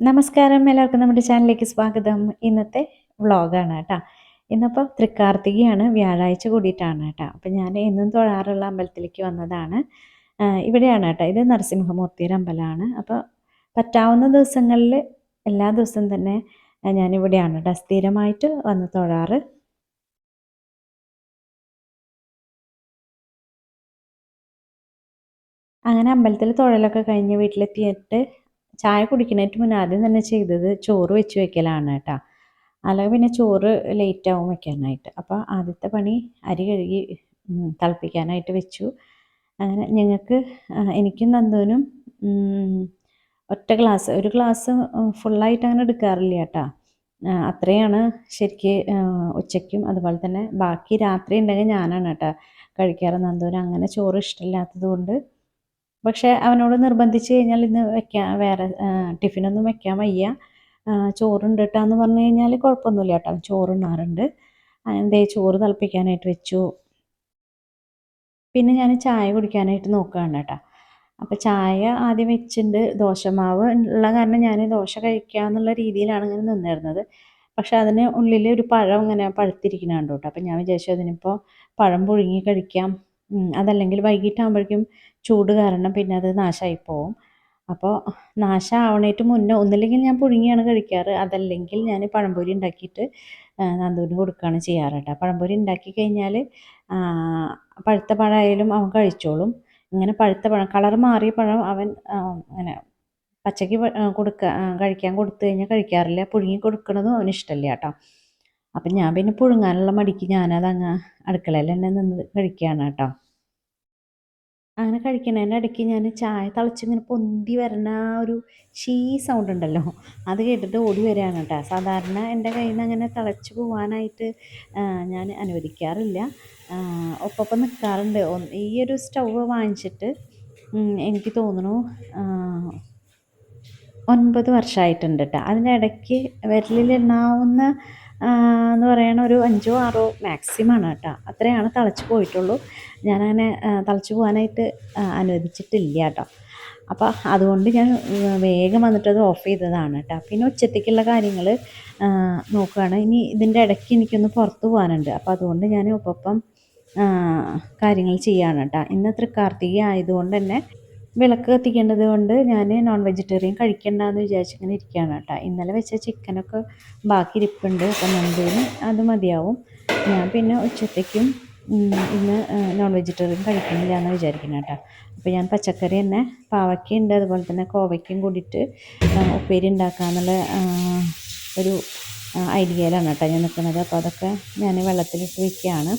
നമസ്കാരം. എല്ലാവർക്കും നമ്മുടെ ചാനലിലേക്ക് സ്വാഗതം. ഇന്നത്തെ വ്ളോഗാണ് കേട്ടോ. ഇന്നിപ്പോൾ തൃക്കാർത്തികയാണ്. വ്യാഴാഴ്ച കൂടിയിട്ടാണ് കേട്ടോ. അപ്പോൾ ഞാൻ എന്നും തൊഴാറുള്ള അമ്പലത്തിലേക്ക് വന്നതാണ്. ഇവിടെയാണ് കേട്ടോ. ഇത് നരസിംഹമൂർത്തിയുടെ അമ്പലമാണ്. അപ്പോൾ പറ്റാവുന്ന ദിവസങ്ങളിൽ എല്ലാ ദിവസവും തന്നെ ഞാനിവിടെയാണ് കേട്ടോ. സ്ഥിരമായിട്ട് വന്ന് തൊഴാറ്. അങ്ങനെ അമ്പലത്തിൽ തൊഴലൊക്കെ കഴിഞ്ഞ് വീട്ടിലെത്തിയിട്ട് ചായ കുടിക്കുന്നതിന് മുന്നേ ആദ്യം തന്നെ ചെയ്തത് ചോറ് വെച്ച് വെക്കലാണ് കേട്ടോ അല്ലെങ്കിൽ പിന്നെ ചോറ് ലേറ്റ് ആവും വെക്കാനായിട്ട്. അപ്പോൾ ആദ്യത്തെ പണി അരി കഴുകി തിളപ്പിക്കാനായിട്ട് വെച്ചു. അങ്ങനെ ഞങ്ങൾക്ക് എനിക്കും നന്ദുവിനും ഒറ്റ ഗ്ലാസ് ഒരു ഗ്ലാസ് ഫുള്ളായിട്ട് അങ്ങനെ എടുക്കാറില്ല കേട്ടോ അത്രയാണ് ശരിക്ക് ഉച്ചയ്ക്കും അതുപോലെ തന്നെ ബാക്കി രാത്രി ഉണ്ടെങ്കിൽ ഞാനാണ് കേട്ടോ കഴിക്കാറ്. നന്ദുവിന് അങ്ങനെ ചോറ് ഇഷ്ടമില്ലാത്തത് കൊണ്ട് പക്ഷേ അവനോട് നിർബന്ധിച്ച് കഴിഞ്ഞാൽ ഇന്ന് വെക്കാൻ വേറെ ടിഫിനൊന്നും വെക്കാൻ വയ്യ. ചോറുണ്ട് കേട്ടോ എന്ന് പറഞ്ഞു കഴിഞ്ഞാൽ കുഴപ്പമൊന്നുമില്ല കേട്ടോ അവൻ ചോറുണ്ണാറുണ്ട് എന്തേ ചോറ് തിളപ്പിക്കാനായിട്ട് വെച്ചു. പിന്നെ ഞാൻ ചായ കുടിക്കാനായിട്ട് നോക്കുകയാണ് കേട്ടോ അപ്പോൾ ചായ ആദ്യം വെച്ചിട്ടുണ്ട് ദോശമാവ് ഉള്ള കാരണം ഞാൻ ദോശ കഴിക്കുക എന്നുള്ള രീതിയിലാണ് ഇങ്ങനെ നിന്നിരുന്നത്. പക്ഷെ അതിന് ഉള്ളിൽ ഒരു പഴം ഇങ്ങനെ പഴുത്തിരിക്കുന്നുണ്ട് കേട്ടോ അപ്പം ഞാൻ വിചാരിച്ചു അതിനിപ്പോൾ പഴം പുഴുങ്ങി കഴിക്കാം. അതല്ലെങ്കിൽ വൈകിട്ടാകുമ്പോഴേക്കും ചൂട് കാരണം പിന്നെ അത് നാശമായി പോവും. അപ്പോൾ നാശമാവണേറ്റ് മുന്നേ ഒന്നില്ലെങ്കിൽ ഞാൻ പുഴുങ്ങിയാണ് കഴിക്കാറ്. അതല്ലെങ്കിൽ ഞാൻ പഴംപൊരി ഉണ്ടാക്കിയിട്ട് നന്ദുവിന് കൊടുക്കുകയാണ് ചെയ്യാറ് കേട്ടോ പഴംപൊരി ഉണ്ടാക്കി കഴിഞ്ഞാൽ പഴുത്ത പഴമായാലും അവൻ കഴിച്ചോളും. ഇങ്ങനെ പഴുത്ത പഴം കളർ മാറിയ പഴം അവൻ അങ്ങനെ പച്ചയ്ക്ക് കൊടുക്കുക കഴിക്കാൻ കൊടുത്തു കഴിഞ്ഞാൽ കഴിക്കാറില്ല. പുഴുങ്ങി കൊടുക്കണതും അവന് ഇഷ്ടമല്ല കേട്ടോ. അപ്പം ഞാൻ പിന്നെ പുഴുങ്ങാനുള്ള മടിക്ക് ഞാനത് അങ്ങ് അടുക്കളയിൽ തന്നെ നിന്ന് കഴിക്കുകയാണ് കേട്ടോ. അങ്ങനെ കഴിക്കണേന്റെ ഇടയ്ക്ക് ഞാൻ ചായ തിളച്ചിങ്ങനെ പൊന്തി വരുന്ന ആ ഒരു ഷീ സൗണ്ട് ഉണ്ടല്ലോ അത് കേട്ടിട്ട് ഓടി വരികയാണ് കേട്ടോ. സാധാരണ എന്റെ കയ്യിൽ നിന്ന് അങ്ങനെ തിളച്ച് പോകാനായിട്ട് ഞാൻ അനുവദിക്കാറില്ല. ഒപ്പം നിൽക്കാറുണ്ട് ഈ ഒരു സ്റ്റൗവ് വാങ്ങിച്ചിട്ട് എനിക്ക് തോന്നുന്നു ഒൻപത് വർഷമായിട്ടുണ്ട് കേട്ടോ. അതിന്റെ ഇടയ്ക്ക് വിരലിലെണ്ണാവുന്ന എന്ന് പറയണ ഒരു അഞ്ചോ ആറോ മാക്സിമമാണ് കേട്ടോ. അത്രയാണ് തിളച്ച് പോയിട്ടുള്ളൂ. ഞാനങ്ങനെ തിളച്ച് പോകാനായിട്ട് അനുവദിച്ചിട്ടില്ല കേട്ടോ. അപ്പോൾ അതുകൊണ്ട് ഞാൻ വേഗം വന്നിട്ട് അത് ഓഫ് ചെയ്തതാണ് കേട്ടോ. പിന്നെ ഉച്ചത്തേക്കുള്ള കാര്യങ്ങൾ നോക്കുകയാണ്. ഇനി ഇതിന്റെ ഇടയ്ക്ക് എനിക്കൊന്ന് പുറത്ത് പോകാനുണ്ട്. അപ്പോൾ അതുകൊണ്ട് ഞാൻ ഒപ്പം കാര്യങ്ങൾ ചെയ്യാണ് കേട്ടോ. ഇന്ന് തൃക്കാർത്തിക ആയതുകൊണ്ട് തന്നെ വിളക്ക് കത്തിക്കേണ്ടത് കൊണ്ട് ഞാൻ നോൺ വെജിറ്റേറിയൻ കഴിക്കണ്ടെന്ന് വിചാരിച്ചിങ്ങനെ ഇരിക്കുകയാണ് കേട്ടോ. ഇന്നലെ വെച്ച ചിക്കനൊക്കെ ബാക്കി ഇരിപ്പുണ്ട്. അപ്പം നന്ദുവിന് അത് മതിയാവും. ഞാൻ പിന്നെ ഉച്ചത്തേക്കും ഇന്ന് നോൺ വെജിറ്റേറിയൻ കഴിക്കുന്നില്ല എന്ന് വിചാരിക്കുന്നത് കേട്ടോ. അപ്പോൾ ഞാൻ പച്ചക്കറി തന്നെ പാവയ്ക്കുണ്ട് അതുപോലെ തന്നെ കോവയ്ക്കും കൂടിയിട്ട് ഉപ്പേരി ഉണ്ടാക്കാമെന്നുള്ള ഒരു ഐഡിയയിലാണ് കേട്ടോ ഞാൻ നിൽക്കുന്നത് അപ്പോൾ അതൊക്കെ ഞാൻ വെള്ളത്തിലിട്ട് വയ്ക്കുകയാണ്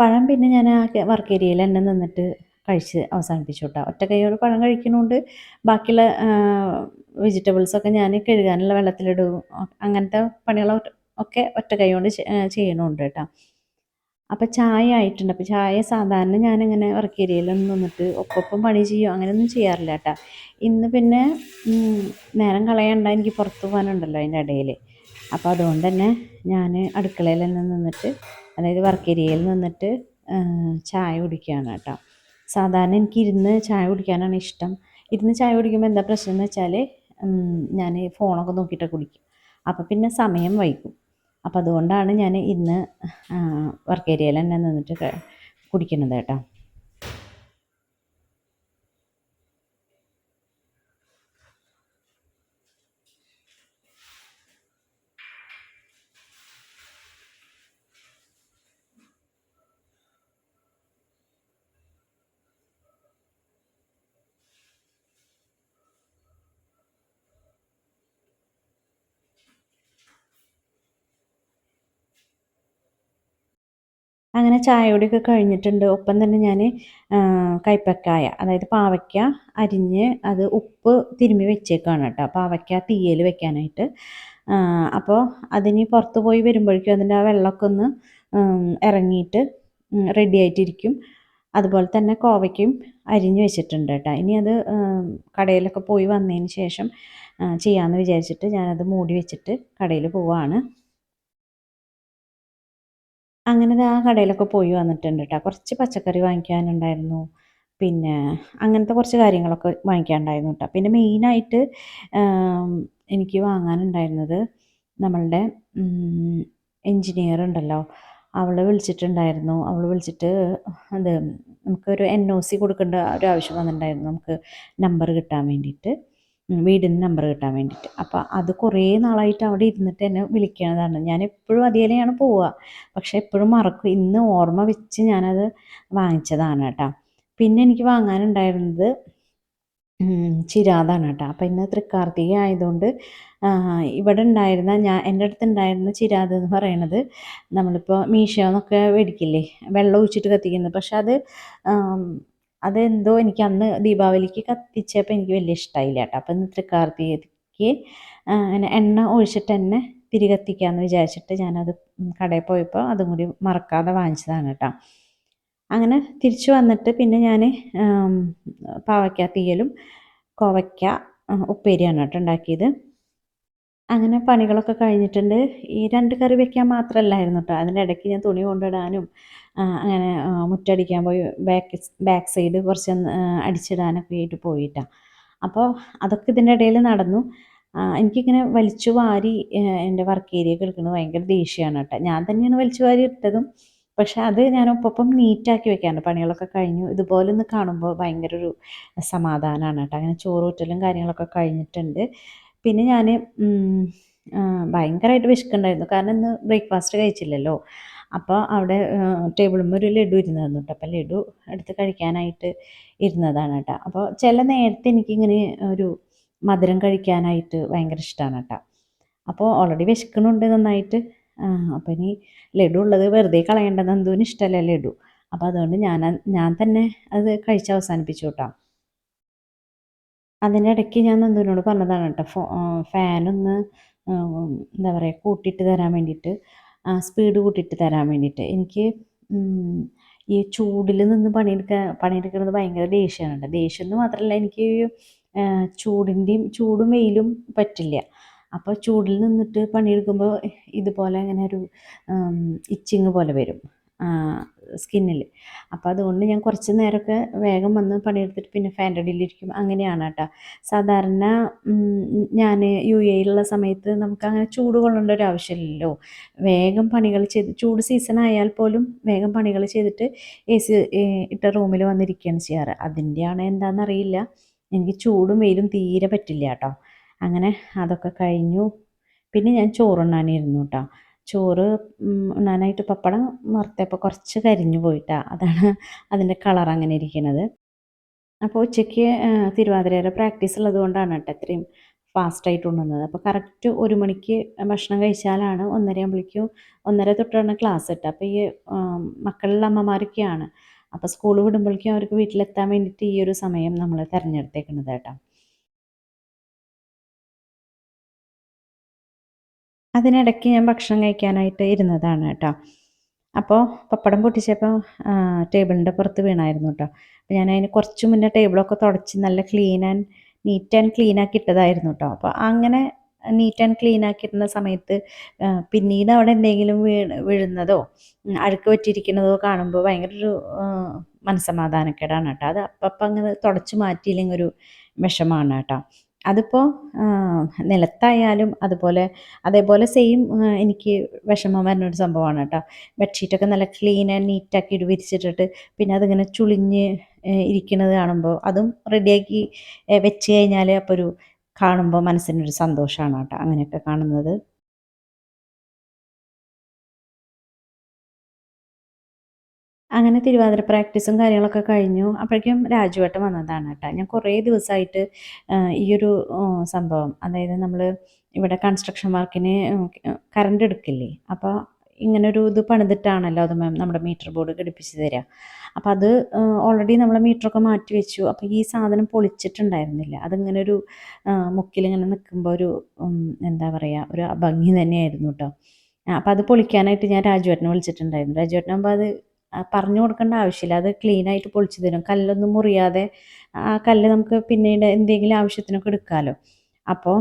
പഴം പിന്നെ ഞാൻ ആ വർക്ക് ഏരിയയിൽ തന്നെ നിന്നിട്ട് കഴിച്ച് അവസാനിപ്പിച്ചു കേട്ടോ. ഒറ്റ കൈയോട് പഴം കഴിക്കുന്നതുകൊണ്ട് ബാക്കിയുള്ള വെജിറ്റബിൾസൊക്കെ ഞാൻ കഴുകാനുള്ള വെള്ളത്തിലിടും. അങ്ങനത്തെ പണികൾ ഒക്കെ ഒറ്റ കൈകൊണ്ട് ചെയ്യണമുണ്ട് കേട്ടോ. അപ്പോൾ ചായ ആയിട്ടുണ്ട്. അപ്പോൾ ചായ സാധാരണ ഞാനിങ്ങനെ വർക്ക് ഏരിയയിലൊന്നും നിന്നിട്ട് ഒപ്പം പണി ചെയ്യും അങ്ങനെയൊന്നും ചെയ്യാറില്ല കേട്ടോ. ഇന്ന് പിന്നെ നേരം കളയണ്ട എനിക്ക് പുറത്ത് പോകാനുണ്ടല്ലോ അതിന്റെ ഇടയിൽ അപ്പോൾ അതുകൊണ്ട് തന്നെ ഞാൻ അടുക്കളയിൽ തന്നെ നിന്നിട്ട് അതായത് വർക്കേരിയയിൽ നിന്നിട്ട് ചായ കുടിക്കുകയാണ് കേട്ടോ. സാധാരണ എനിക്ക് ഇരുന്ന് ചായ കുടിക്കാനാണ് ഇഷ്ടം. ഇരുന്ന് ചായ കുടിക്കുമ്പോൾ എന്താ പ്രശ്നം എന്ന് വെച്ചാൽ ഞാൻ ഫോണൊക്കെ നോക്കിയിട്ട് കുടിക്കും. അപ്പോൾ പിന്നെ സമയം വൈകും. അപ്പോൾ അതുകൊണ്ടാണ് ഞാൻ ഇന്ന് വർക്ക് ഏരിയയിൽ തന്നെ നിന്നിട്ട് കുടിക്കുന്നത് കേട്ടോ. അങ്ങനെ ചായയോടെയൊക്കെ കഴിഞ്ഞിട്ടുണ്ട്. ഒപ്പം തന്നെ ഞാൻ കൈപ്പക്കായ അതായത് പാവയ്ക്ക അരിഞ്ഞ് അത് ഉപ്പ് തിരുമ്മി വെച്ചേക്കാണ് കേട്ടോ. പാവയ്ക്ക തീയൽ വെക്കാനായിട്ട്. അപ്പോൾ അതിന് പുറത്ത് പോയി വരുമ്പോഴേക്കും അതിന്റെ ആ വെള്ളമൊക്കെ ഒന്ന് ഇറങ്ങിയിട്ട് റെഡി ആയിട്ടിരിക്കും. അതുപോലെ തന്നെ കോവയ്ക്കും അരിഞ്ഞ് വെച്ചിട്ടുണ്ട് കേട്ടോ. ഇനി അത് കടയിലൊക്കെ പോയി വന്നതിന് ശേഷം ചെയ്യാമെന്ന് വിചാരിച്ചിട്ട് ഞാനത് മൂടി വെച്ചിട്ട് കടയിൽ പോവാണ്. അങ്ങനെ ആ കടയിലൊക്കെ പോയി വന്നിട്ടുണ്ട് കേട്ടോ കുറച്ച് പച്ചക്കറി വാങ്ങിക്കാനുണ്ടായിരുന്നു. പിന്നെ അങ്ങനത്തെ കുറച്ച് കാര്യങ്ങളൊക്കെ വാങ്ങിക്കാനുണ്ടായിരുന്നു കേട്ടോ പിന്നെ മെയിനായിട്ട് എനിക്ക് വാങ്ങാനുണ്ടായിരുന്നത് നമ്മളുടെ എൻജിനീയർ ഉണ്ടല്ലോ അവൾ വിളിച്ചിട്ടുണ്ടായിരുന്നു. അവൾ വിളിച്ചിട്ട് അത് നമുക്കൊരു എൻ ഒ സി കൊടുക്കേണ്ട ഒരു ആവശ്യം വന്നിട്ടുണ്ടായിരുന്നു. നമുക്ക് നമ്പർ കിട്ടാൻ വേണ്ടിയിട്ട്. വീടിന്റെ നമ്പർ കിട്ടാൻ വേണ്ടിയിട്ട്. അപ്പോൾ അത് കുറേ നാളായിട്ട് അവിടെ ഇരുന്നിട്ട് എന്നെ വിളിക്കണതാണ്. ഞാൻ എപ്പോഴും അതിലേയാണ് പോവുക. പക്ഷേ എപ്പോഴും മറക്കും. ഇന്ന് ഓർമ്മ വെച്ച് ഞാനത് വാങ്ങിച്ചതാണ് കേട്ടോ. പിന്നെ എനിക്ക് വാങ്ങാനുണ്ടായിരുന്നത് ചിരാതാണ് കേട്ടോ. അപ്പം ഇന്ന് തൃക്കാർത്തിക ആയതുകൊണ്ട് ഇവിടെ ഉണ്ടായിരുന്ന ഞാൻ എന്റെ അടുത്ത് ഉണ്ടായിരുന്ന ചിരാത് എന്ന് പറയണത് നമ്മളിപ്പോൾ മീഷോന്നൊക്കെ മേടിക്കില്ലേ? വെള്ളം ഒഴിച്ചിട്ട് കത്തിക്കുന്നത്. പക്ഷെ അത് അതെന്തോ എനിക്ക് അന്ന് ദീപാവലിക്ക് കത്തിച്ചപ്പോൾ എനിക്ക് വലിയ ഇഷ്ടമായില്ല കേട്ടോ അപ്പം ഇന്ന് അങ്ങനെ എണ്ണ ഒഴിച്ചിട്ട് തന്നെ തിരി കത്തിക്കാമെന്ന് വിചാരിച്ചിട്ട് ഞാനത് കടയിൽ പോയപ്പോൾ അതും കൂടി മറക്കാതെ വാങ്ങിച്ചതാണ് കേട്ടോ അങ്ങനെ തിരിച്ചു വന്നിട്ട് പിന്നെ ഞാൻ പാവയ്ക്ക തീയലും കോവയ്ക്ക ഉപ്പേരിയാണ് കേട്ടോ ഉണ്ടാക്കിയത്. അങ്ങനെ പണികളൊക്കെ കഴിഞ്ഞിട്ടുണ്ട്. ഈ രണ്ട് കറി വെക്കാൻ മാത്രമല്ലായിരുന്നു കേട്ടോ അതിന്റെ ഇടയ്ക്ക് ഞാൻ തുണി കൊണ്ടിടാനും അങ്ങനെ മുറ്റടിക്കാൻ പോയി ബാക്ക് ബാക്ക് സൈഡ് കുറച്ച് അടിച്ചിടാനൊക്കെ ആയിട്ട് പോയിട്ടാണ് അപ്പോൾ അതൊക്കെ ഇതിന്റെ ഇടയിൽ നടന്നു. എനിക്കിങ്ങനെ വലിച്ചു വാരി എന്റെ വർക്ക് ഏരിയ എടുക്കുന്നത് ഭയങ്കര ദേഷ്യമാണ് കേട്ടോ ഞാൻ തന്നെയാണ് വലിച്ചു വാരി ഇട്ടതും. പക്ഷെ അത് ഞാൻ ഒപ്പം നീറ്റാക്കി വെക്കാറുണ്ട്. പണികളൊക്കെ കഴിഞ്ഞു. ഇതുപോലെ ഒന്ന് കാണുമ്പോൾ ഭയങ്കര ഒരു സമാധാനമാണ് കേട്ടോ അങ്ങനെ ചോറൂറ്റലും കാര്യങ്ങളൊക്കെ കഴിഞ്ഞിട്ടുണ്ട്. പിന്നെ ഞാൻ ഭയങ്കരമായിട്ട് വിശക്കുന്നുണ്ടായിരുന്നു. കാരണം ഇന്ന് ബ്രേക്ക്ഫാസ്റ്റ് കഴിച്ചില്ലല്ലോ. അപ്പോൾ അവിടെ ടേബിളുമ്പോൾ ഒരു ലഡു ഇരുന്നായിരുന്നു കേട്ടോ. അപ്പോൾ ലഡു എടുത്ത് കഴിക്കാനായിട്ട് ഇരുന്നതാണ് കേട്ടോ. അപ്പോൾ ചില നേരത്തെ എനിക്കിങ്ങനെ ഒരു മധുരം കഴിക്കാനായിട്ട് ഭയങ്കര ഇഷ്ടമാണ് കേട്ടോ. അപ്പോൾ ഓൾറെഡി വിശക്കണുണ്ട് നന്നായിട്ട്. അപ്പോൾ ഇനി ലഡു ഉള്ളത് വെറുതെ കളയേണ്ടത് നന്ദുവിന് ഇഷ്ടമല്ല ലഡു. അപ്പോൾ അതുകൊണ്ട് ഞാൻ ഞാൻ തന്നെ അത് കഴിച്ച് അവസാനിപ്പിച്ചു കേട്ടോ. അതിനിടയ്ക്ക് ഞാൻ നന്ദുവിനോട് പറഞ്ഞതാണ് കേട്ടോ ഫോ ഫാനൊന്ന് എന്താ പറയുക കൂട്ടിയിട്ട് തരാൻ വേണ്ടിയിട്ട് സ്പീഡ് കൂട്ടിയിട്ട് തരാൻ വേണ്ടിയിട്ട്. എനിക്ക് ഈ ചൂടിൽ നിന്ന് പണിയെടുക്കാൻ പണിയെടുക്കുന്നത് ഭയങ്കര ദേഷ്യമാണ് കേട്ടോ ദേഷ്യം എന്ന് മാത്രമല്ല എനിക്ക് ചൂടിന്റെയും ചൂടും വെയിലും പറ്റില്ല. അപ്പോൾ ചൂടിൽ നിന്നിട്ട് പണിയെടുക്കുമ്പോൾ ഇതുപോലെ അങ്ങനെ ഒരു ഇച്ചിങ് പോലെ വരും. സ്കിന്നിൽ അപ്പോൾ അതുകൊണ്ട് ഞാൻ കുറച്ച് നേരമൊക്കെ വേഗം വന്ന് പണിയെടുത്തിട്ട് പിന്നെ ഫാന്റെ അങ്ങനെയാണ് കേട്ടോ. സാധാരണ ഞാൻ യു എയിലുള്ള സമയത്ത് നമുക്ക് അങ്ങനെ ചൂട് കൊള്ളേണ്ട ഒരു ആവശ്യമില്ലല്ലോ. വേഗം പണികൾ ചെയ്ത് ചൂട് സീസൺ ആയാൽ പോലും വേഗം പണികൾ ചെയ്തിട്ട് എ സി ഇട്ട റൂമിൽ വന്നിരിക്കുകയാണ് ചെയ്യാറ്. അതിന്റെയാണ് എന്താണെന്നറിയില്ല എനിക്ക് ചൂടും വെയിലും തീരെ പറ്റില്ല കേട്ടോ. അങ്ങനെ അതൊക്കെ കഴിഞ്ഞു. പിന്നെ ഞാൻ ചോറുണ്ണാനിരുന്നു കേട്ടോ. ചോറ് ഉണ്ണാനായിട്ട് പപ്പടം വറുത്തപ്പോൾ കുറച്ച് കരിഞ്ഞു പോയിട്ടാ. അതാണ് അതിന്റെ കളർ അങ്ങനെ ഇരിക്കുന്നത് അപ്പോൾ ഉച്ചയ്ക്ക് തിരുവാതിരയുടെ പ്രാക്ടീസ് ഉള്ളത് കൊണ്ടാണ് കേട്ടോ ഇത്രയും ഫാസ്റ്റായിട്ട് ഉണ്ണുന്നത്. അപ്പോൾ കറക്റ്റ് ഒരു മണിക്ക് ഭക്ഷണം കഴിച്ചാലാണ് ഒന്നര ആകുമ്പോഴേക്കും ഒന്നര തൊട്ടാണ് ക്ലാസ് ഇട്ടത് അപ്പോൾ ഈ മക്കളുടെ അമ്മമാരൊക്കെയാണ്. അപ്പോൾ സ്കൂൾ വിടുമ്പോഴേക്കും അവർക്ക് വീട്ടിലെത്താൻ വേണ്ടിയിട്ട് ഈ ഒരു സമയം നമ്മൾ തിരഞ്ഞെടുത്തേക്കുന്നത് കേട്ടോ. അതിനിടയ്ക്ക് ഞാൻ ഭക്ഷണം കഴിക്കാനായിട്ട് ഇരുന്നതാണ് കേട്ടോ. അപ്പോൾ പപ്പടം പൊട്ടിച്ചപ്പോൾ ടേബിളിന്റെ പുറത്ത് വീണായിരുന്നു കേട്ടോ. അപ്പോൾ ഞാൻ അതിന് കുറച്ച് മുന്നേ ടേബിളൊക്കെ തുടച്ച് നല്ല clean and neat and clean ആക്കി ഇട്ടതായിരുന്നു കേട്ടോ. അപ്പോൾ അങ്ങനെ നീറ്റ് ആൻഡ് ക്ലീൻ ആക്കിയിരുന്ന സമയത്ത് പിന്നീട് അവിടെ എന്തെങ്കിലും വീണ് വീഴുന്നതോ അഴുക്ക് പറ്റിയിരിക്കുന്നതോ കാണുമ്പോൾ ഭയങ്കര ഒരു മനസ്സമാധാനക്കേടാണ് കേട്ടോ. അത് അപ്പം അങ്ങനെ തുടച്ച് മാറ്റിയില്ലെങ്കിൽ ഒരു വിഷമാണ് കേട്ടോ. അതിപ്പോൾ നിലത്തായാലും അതുപോലെ അതേപോലെ സെയിം എനിക്ക് വിഷമം വരുന്ന ഒരു സംഭവമാണ് കേട്ടോ. ബെഡ്ഷീറ്റൊക്കെ നല്ല ക്ലീൻ ആൻഡ് നീറ്റാക്കി വിരിച്ചിട്ടിട്ട് പിന്നെ അതിങ്ങനെ ചുളിഞ്ഞ് ഇരിക്കുന്നത് കാണുമ്പോൾ അതും റെഡിയാക്കി വെച്ച് കഴിഞ്ഞാൽ അപ്പോൾ ഒരു കാണുമ്പോൾ മനസ്സിനൊരു സന്തോഷമാണ് കേട്ടോ അങ്ങനെയൊക്കെ കാണുന്നത്. അങ്ങനെ തിരുവാതിര പ്രാക്ടീസും കാര്യങ്ങളൊക്കെ കഴിഞ്ഞു. അപ്പോഴേക്കും രാജുവേട്ടൻ വന്നതാണ് കേട്ടോ. ഞാൻ കുറേ ദിവസമായിട്ട് ഈ ഒരു സംഭവം. അതായത് നമ്മൾ ഇവിടെ കൺസ്ട്രക്ഷൻ വർക്കിന് കറണ്ട് എടുക്കില്ലേ? അപ്പോൾ ഇങ്ങനൊരു ഇത് പണിതിട്ടാണല്ലോ അത് മാം നമ്മുടെ മീറ്റർ ബോർഡ് ഘടിപ്പിച്ച് തരിക അപ്പോൾ അത് ഓൾറെഡി നമ്മൾ മീറ്ററൊക്കെ മാറ്റി വെച്ചു. അപ്പോൾ ഈ സാധനം പൊളിച്ചിട്ടുണ്ടായിരുന്നില്ല. അതിങ്ങനെ ഒരു മുക്കിലിങ്ങനെ നിൽക്കുമ്പോൾ ഒരു എന്താ പറയുക ഒരു ഭംഗി തന്നെയായിരുന്നു കേട്ടോ. അപ്പോൾ അത് പൊളിക്കാനായിട്ട് ഞാൻ രാജുവേട്ടനെ വിളിച്ചിട്ടുണ്ടായിരുന്നു. രാജുവേട്ടനാകുമ്പോൾ അത് പറഞ്ഞു കൊടുക്കേണ്ട ആവശ്യമില്ല. അത് ക്ലീനായിട്ട് പൊളിച്ചു തരും. കല്ലൊന്നും മുറിയാതെ ആ കല്ല് നമുക്ക് പിന്നീട് എന്തെങ്കിലും ആവശ്യത്തിനൊക്കെ എടുക്കാമല്ലോ അപ്പോൾ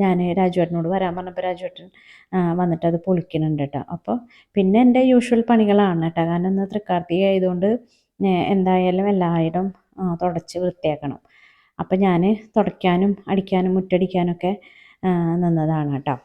ഞാൻ രാജുവേട്ടനോട് വരാൻ പറഞ്ഞപ്പോൾ രാജുവേട്ടൻ വന്നിട്ട് അത് പൊളിക്കുന്നുണ്ട് കേട്ടോ. അപ്പോൾ പിന്നെ എന്റെ യൂഷ്വൽ പണികളാണ് കേട്ടോ. കാരണം ഇന്ന് തൃക്കാർത്തിക ആയതുകൊണ്ട് എന്തായാലും എല്ലായിടം തുടച്ച് വൃത്തിയാക്കണം. അപ്പം ഞാൻ തുടയ്ക്കാനും അടിക്കാനും മുറ്റടിക്കാനൊക്കെ നിന്നതാണ് കേട്ടോ.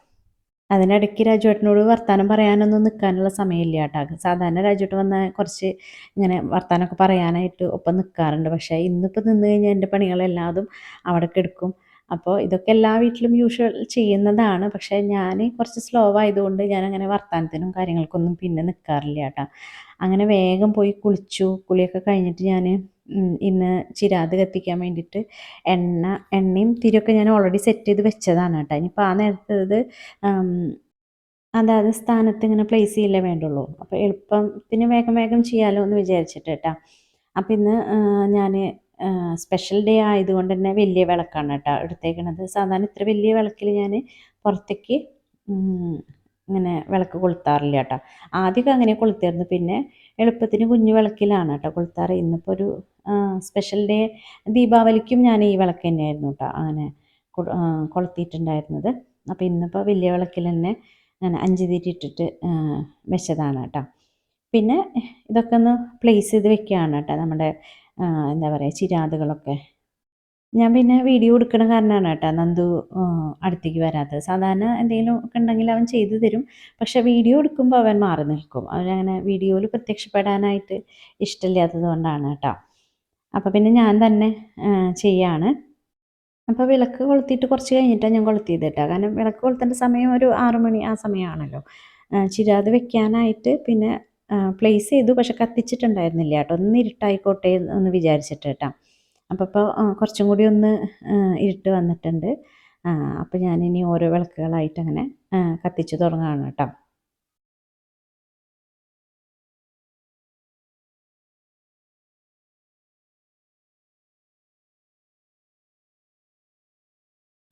അതിനിടയ്ക്ക് രാജുവേട്ടനോട് വർത്തമാനം പറയാനൊന്നും നിൽക്കാനുള്ള സമയമില്ല കേട്ടോ. സാധാരണ രാജുവേട്ടൻ വന്നാൽ കുറച്ച് ഇങ്ങനെ വർത്തമാനമൊക്കെ പറയാനായിട്ട് ഒപ്പം നിൽക്കാറുണ്ട് പക്ഷേ ഇന്നിപ്പോൾ നിന്ന് കഴിഞ്ഞാൽ എന്റെ പണികളെല്ലാതും അവിടെ കിടക്കും. അപ്പോൾ ഇതൊക്കെ എല്ലാ വീട്ടിലും യൂഷ്വൽ ചെയ്യുന്നതാണ്. പക്ഷേ ഞാൻ കുറച്ച് സ്ലോ ആയതുകൊണ്ട് ഞാൻ അങ്ങനെ വർത്തമാനത്തിനും കാര്യങ്ങൾക്കൊന്നും പിന്നെ നിൽക്കാറില്ല കേട്ടോ. അങ്ങനെ വേഗം പോയി കുളിച്ചു. കുളിയൊക്കെ കഴിഞ്ഞിട്ട് ഞാൻ ഇന്ന് ചിരാത് കത്തിക്കാൻ വേണ്ടിയിട്ട് എണ്ണ എണ്ണയും തിരിയൊക്കെ ഞാൻ ഓൾറെഡി സെറ്റ് ചെയ്ത് വെച്ചതാണ് കേട്ടോ. ഇനിയിപ്പോൾ ആ നേരത്തത് അതായത് സ്ഥാനത്ത് ഇങ്ങനെ പ്ലേസ് ചെയ്യില്ലേ വേണ്ടുള്ളൂ. അപ്പോൾ എളുപ്പത്തിന് വേഗം വേഗം ചെയ്യാമല്ലോ എന്ന് വിചാരിച്ചിട്ട് കേട്ടോ. അപ്പം ഇന്ന് ഞാൻ സ്പെഷ്യൽ ഡേ ആയതുകൊണ്ട് തന്നെ വലിയ വിളക്കാണ് കേട്ടോ എടുത്തേക്കണത്. സാധാരണ ഇത്ര വലിയ വിളക്കിൽ ഞാൻ പുറത്തേക്ക് ഇങ്ങനെ വിളക്ക് കൊളുത്താറില്ല കേട്ടോ. ആദ്യമൊക്കെ അങ്ങനെ കൊളുത്തായിരുന്നു പിന്നെ എളുപ്പത്തിന് കുഞ്ഞു വിളക്കിലാണ് കേട്ടോ കൊളുത്താറ്. ഇന്നിപ്പോൾ ഒരു സ്പെഷ്യൽ ഡേ ദീപാവലിക്കും ഞാൻ ഈ വിളക്ക് തന്നെയായിരുന്നു കേട്ടോ അങ്ങനെ കൊളുത്തിയിട്ടുണ്ടായിരുന്നത്. അപ്പോൾ ഇന്നിപ്പോൾ വലിയ വിളക്കിൽ തന്നെ ഞാൻ അഞ്ച് തിരി ഇട്ടിട്ട് വെച്ചതാണ് കേട്ടോ. പിന്നെ ഇതൊക്കെ ഒന്ന് പ്ലേസ് ചെയ്ത് വെക്കുകയാണ് കേട്ടോ നമ്മുടെ എന്താ പറയുക ചിരാതുകളൊക്കെ. ഞാൻ പിന്നെ വീഡിയോ എടുക്കണ കാരണമാണ് കേട്ടോ നന്ദു അടുത്തേക്ക് വരാത്തത്. സാധാരണ എന്തെങ്കിലും ഒക്കെ ഉണ്ടെങ്കിൽ അവൻ ചെയ്തു തരും. പക്ഷെ വീഡിയോ എടുക്കുമ്പോൾ അവൻ മാറി നിൽക്കും. അവനങ്ങനെ വീഡിയോയിൽ പ്രത്യക്ഷപ്പെടാനായിട്ട് ഇഷ്ടമില്ലാത്തത് കൊണ്ടാണ് കേട്ടോ. അപ്പോൾ പിന്നെ ഞാൻ തന്നെ ചെയ്യാണ്. അപ്പോൾ വിളക്ക് കൊളുത്തിയിട്ട് കുറച്ച് കഴിഞ്ഞിട്ടാണ് ഞാൻ കൊളുത്തിയത് കേട്ടോ. കാരണം വിളക്ക് കൊളുത്തേണ്ട സമയം ഒരു ആറു മണി ആ സമയമാണല്ലോ. ചിരാത് വെക്കാനായിട്ട് പിന്നെ പ്ലേസ് ചെയ്തു. പക്ഷെ കത്തിച്ചിട്ടുണ്ടായിരുന്നില്ല കേട്ടോ. ഒന്ന് ഇരുട്ടായിക്കോട്ടെ എന്ന് വിചാരിച്ചിട്ട് കേട്ടോ. അപ്പോൾ ഇപ്പോൾ കുറച്ചും കൂടി ഒന്ന് ഇരുട്ട് വന്നിട്ടുണ്ട്. അപ്പോൾ ഞാനിനി ഓരോ വിളക്കുകളായിട്ട് അങ്ങനെ കത്തിച്ച് തുടങ്ങുകയാണ് കേട്ടോ.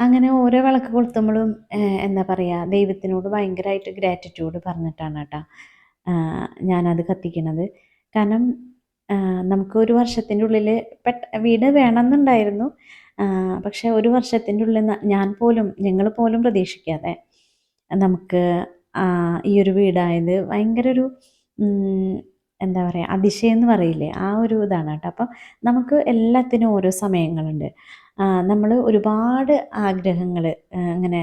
അങ്ങനെ ഓരോ വിളക്ക് കൊളുത്തുമ്പോഴും എന്താ പറയുക ദൈവത്തിനോട് ഭയങ്കരമായിട്ട് ഗ്രാറ്റിറ്റ്യൂഡ് പറഞ്ഞിട്ടാണ് കേട്ടോ. ഞാനത് കത്തിക്കുന്നത് കാരണം നമുക്ക് ഒരു വർഷത്തിന്റെ ഉള്ളിൽ പെട്ട വീട് വേണമെന്നുണ്ടായിരുന്നു. പക്ഷെ ഒരു വർഷത്തിന്റെ ഉള്ളിൽ ഞാൻ പോലും ഞങ്ങൾ പോലും പ്രതീക്ഷിക്കാതെ നമുക്ക് ഈ ഒരു വീടായത് ഭയങ്കര ഒരു എന്താ പറയുക അതിശയം എന്ന് പറയില്ലേ? ആ ഒരു ഇതാണ് കേട്ടോ. അപ്പം നമുക്ക് എല്ലാത്തിനും ഓരോ സമയങ്ങളുണ്ട്. നമ്മൾ ഒരുപാട് ആഗ്രഹങ്ങൾ അങ്ങനെ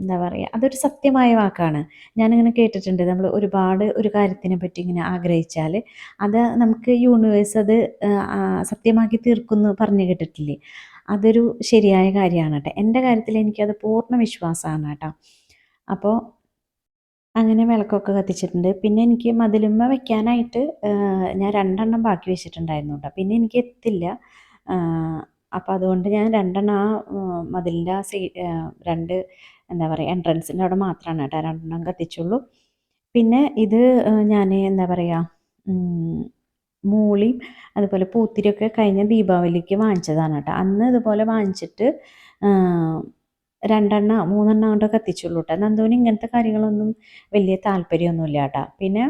എന്താ പറയുക അതൊരു സത്യമായ വാക്കാണ്. ഞാനിങ്ങനെ കേട്ടിട്ടുണ്ട് നമ്മൾ ഒരുപാട് ഒരു കാര്യത്തിനെ പറ്റി ഇങ്ങനെ ആഗ്രഹിച്ചാൽ അത് നമുക്ക് യൂണിവേഴ്സ് അത് സത്യമാക്കി തീർക്കുന്നു പറഞ്ഞു കേട്ടിട്ടില്ലേ? അതൊരു ശരിയായ കാര്യമാണ് കേട്ടോ. എന്റെ കാര്യത്തിൽ എനിക്കത് പൂർണ വിശ്വാസമാണ് കേട്ടോ. അപ്പോൾ അങ്ങനെ വിളക്കൊക്കെ കത്തിച്ചിട്ടുണ്ട്. പിന്നെ എനിക്ക് മതിലുമ്മ വെക്കാനായിട്ട് ഞാൻ രണ്ടെണ്ണം ബാക്കി വെച്ചിട്ടുണ്ടായിരുന്നു കേട്ടോ. പിന്നെ എനിക്ക് എത്തില്ല. അപ്പോൾ അതുകൊണ്ട് ഞാൻ രണ്ടെണ്ണം ആ മതിലിന്റെ ആ സൈ രണ്ട് എന്താ പറയുക എൻട്രൻസിന്റെ അവിടെ മാത്രമാണ് കേട്ടോ രണ്ടെണ്ണം കത്തിച്ചുള്ളൂ. പിന്നെ ഇത് ഞാൻ എന്താ പറയുക മൂളിയും അതുപോലെ പൂത്തിരിയൊക്കെ കഴിഞ്ഞ ദീപാവലിക്ക് വാങ്ങിച്ചതാണ് കേട്ടോ. അന്ന് ഇതുപോലെ വാങ്ങിച്ചിട്ട് രണ്ടെണ്ണം മൂന്നെണ്ണം കൊണ്ടൊക്കെ കത്തിച്ചുള്ളൂ കേട്ടോ. നന്ദുവിന് ഇങ്ങനത്തെ കാര്യങ്ങളൊന്നും വലിയ താല്പര്യമൊന്നുമില്ല കേട്ടോ. പിന്നെ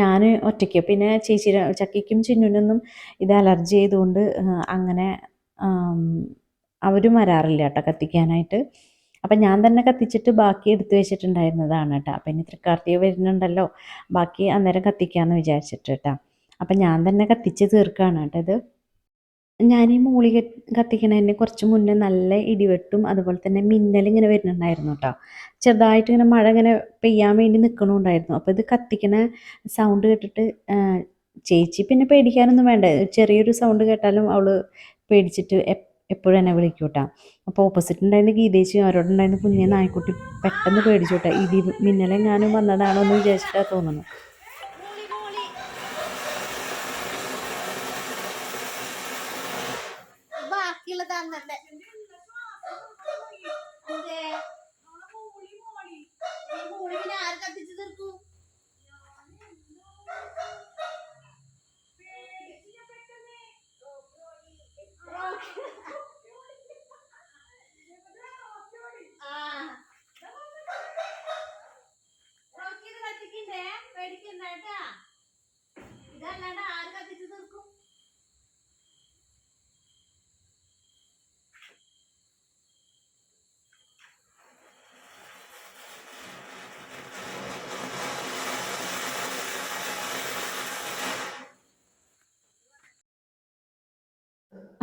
ഞാൻ ഒറ്റയ്ക്ക്. പിന്നെ ചേച്ചി ചക്കിക്കും ചിന്നുനൊന്നും ഇത് അലർജി ആയതുകൊണ്ട് അങ്ങനെ അവരും വരാറില്ല കേട്ടോ കത്തിക്കാനായിട്ട്. അപ്പം ഞാൻ തന്നെ കത്തിച്ചിട്ട് ബാക്കി എടുത്തു വെച്ചിട്ടുണ്ടായിരുന്നതാണ് കേട്ടോ. അപ്പം ഇനി തൃക്കാർത്തിക വരുന്നുണ്ടല്ലോ. ബാക്കി അന്നേരം കത്തിക്കാമെന്ന് വിചാരിച്ചിട്ട് കേട്ടോ. അപ്പം ഞാൻ തന്നെ കത്തിച്ച് തീർക്കുകയാണ് കേട്ടോ ഇത്. ഞാൻ ഈ മൂളി കത്തിക്കണതിന് കുറച്ച് മുന്നേ നല്ല ഇടിവെട്ടും അതുപോലെ തന്നെ മിന്നലിങ്ങനെ വരുന്നുണ്ടായിരുന്നു കേട്ടോ ചെറുതായിട്ട് ഇങ്ങനെ മഴ ഇങ്ങനെ പെയ്യാൻ വേണ്ടി നിൽക്കണുണ്ടായിരുന്നു അപ്പോൾ ഇത് കത്തിക്കണ സൗണ്ട് കേട്ടിട്ട് ചേച്ചി പിന്നെ പേടിക്കാനൊന്നും വേണ്ട. ചെറിയൊരു സൗണ്ട് കേട്ടാലും അവൾ പേടിച്ചിട്ട് എപ്പോഴും എന്നെ വിളിക്കും കേട്ടോ അപ്പോൾ ഓപ്പോസിറ്റ് ഉണ്ടായിരുന്ന ഗീതേച്ചി അവരോടുണ്ടായിരുന്ന കുഞ്ഞെ നായ്ക്കുട്ടി പെട്ടെന്ന് പേടിച്ചു കേട്ടോ ഇടി മിന്നലെങ്ങാനും വന്നതാണോ എന്ന് വിചാരിച്ചിട്ടാണ് തോന്നുന്നു. തന്നത്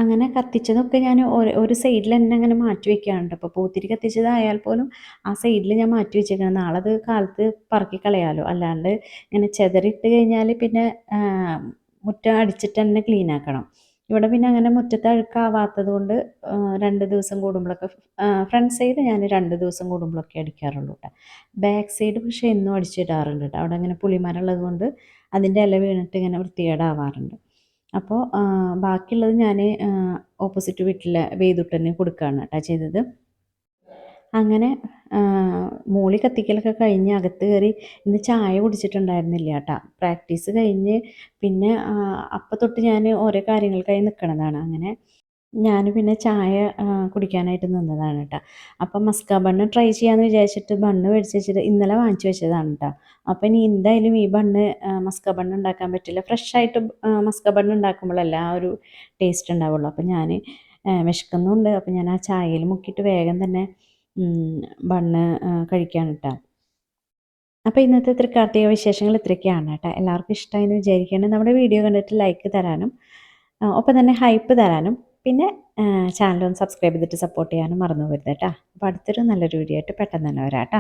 അങ്ങനെ കത്തിച്ചതൊക്കെ ഞാൻ ഒരു സൈഡിൽ തന്നെ അങ്ങനെ മാറ്റി വെക്കാറുണ്ട്. അപ്പോൾ പൂത്തിരി കത്തിച്ചതായാൽ പോലും ആ സൈഡിൽ ഞാൻ മാറ്റി വെച്ചേക്കണം. നാളെ അത് കാലത്ത് പറക്കി കളയാലോ. അല്ലാണ്ട് ഇങ്ങനെ ചെതറിട്ട് കഴിഞ്ഞാൽ പിന്നെ മുറ്റം അടിച്ചിട്ട് തന്നെ ക്ലീൻ ആക്കണം. ഇവിടെ പിന്നെ അങ്ങനെ മുറ്റത്ത് അഴുക്കാവാത്തത് കൊണ്ട് രണ്ട് ദിവസം കൂടുമ്പോഴൊക്കെ ഫ്രണ്ട് സൈഡ് ഞാൻ രണ്ട് ദിവസം കൂടുമ്പോഴൊക്കെ അടിക്കാറുള്ളൂ കേട്ടോ ബാക്ക് സൈഡ് പക്ഷേ എന്നും അടിച്ചിടാറുണ്ട് കേട്ടോ അവിടെ അങ്ങനെ പുളിമരം ഉള്ളത് കൊണ്ട് അതിന്റെ ഇല വീണിട്ട് ഇങ്ങനെ വൃത്തികേടാവാറുണ്ട്. അപ്പോൾ ബാക്കിയുള്ളത് ഞാൻ ഓപ്പോസിറ്റ് വീട്ടിലെ വേദുട്ടന് കൊടുക്കുകയാണ് കേട്ടോ ചെയ്തത്. അങ്ങനെ മൂളി കത്തിക്കലൊക്കെ കഴിഞ്ഞ് അകത്ത് കയറി ഇന്ന് ചായ കുടിച്ചിട്ടുണ്ടായിരുന്നില്ല കേട്ടോ പ്രാക്ടീസ് കഴിഞ്ഞ് പിന്നെ അപ്പം തൊട്ട് ഞാൻ ഓരോ കാര്യങ്ങൾക്കായി നിൽക്കണതാണ് അങ്ങനെ ഞാൻ പിന്നെ ചായ കുടിക്കാനായിട്ട് നിന്നതാണ് കേട്ടോ അപ്പം മസ്ക ബണ്ണ് ട്രൈ ചെയ്യാമെന്ന് വിചാരിച്ചിട്ട് ബണ്ണ് മേടിച്ച് വെച്ചിട്ട് ഇന്നലെ വാങ്ങിച്ചു വെച്ചതാണ് കേട്ടോ അപ്പം ഇനി എന്തായാലും ഈ ബണ്ണ് മസ്ക ബണ്ണ് ഉണ്ടാക്കാൻ പറ്റില്ല. ഫ്രഷായിട്ട് മസ്ക ബണ്ണ് ഉണ്ടാക്കുമ്പോഴല്ല ആ ഒരു ടേസ്റ്റ് ഉണ്ടാവുള്ളൂ. അപ്പം ഞാൻ വിശക്കുന്നുണ്ട്. അപ്പം ഞാൻ ആ ചായയിൽ മുക്കിയിട്ട് വേഗം തന്നെ ബണ്ണ് കഴിക്കാണ് കേട്ടോ അപ്പോൾ ഇന്നത്തെ തൃക്കാർത്തിക വിശേഷങ്ങൾ ഇത്രയൊക്കെയാണ് കേട്ടോ എല്ലാവർക്കും ഇഷ്ടമായി എന്ന് വിചാരിക്കുകയാണ്. നമ്മുടെ വീഡിയോ കണ്ടിട്ട് ലൈക്ക് തരാനും ഒപ്പം തന്നെ ഹൈപ്പ് തരാനും പിന്നെ ചാനലൊന്ന് സബ്സ്ക്രൈബ് ചെയ്തിട്ട് സപ്പോർട്ട് ചെയ്യാനും മറന്നു പോകരുത് കേട്ടോ അപ്പോൾ അടുത്തൊരു നല്ലൊരു വീഡിയോ ആയിട്ട് പെട്ടെന്ന് തന്നെ വരാം കേട്ടോ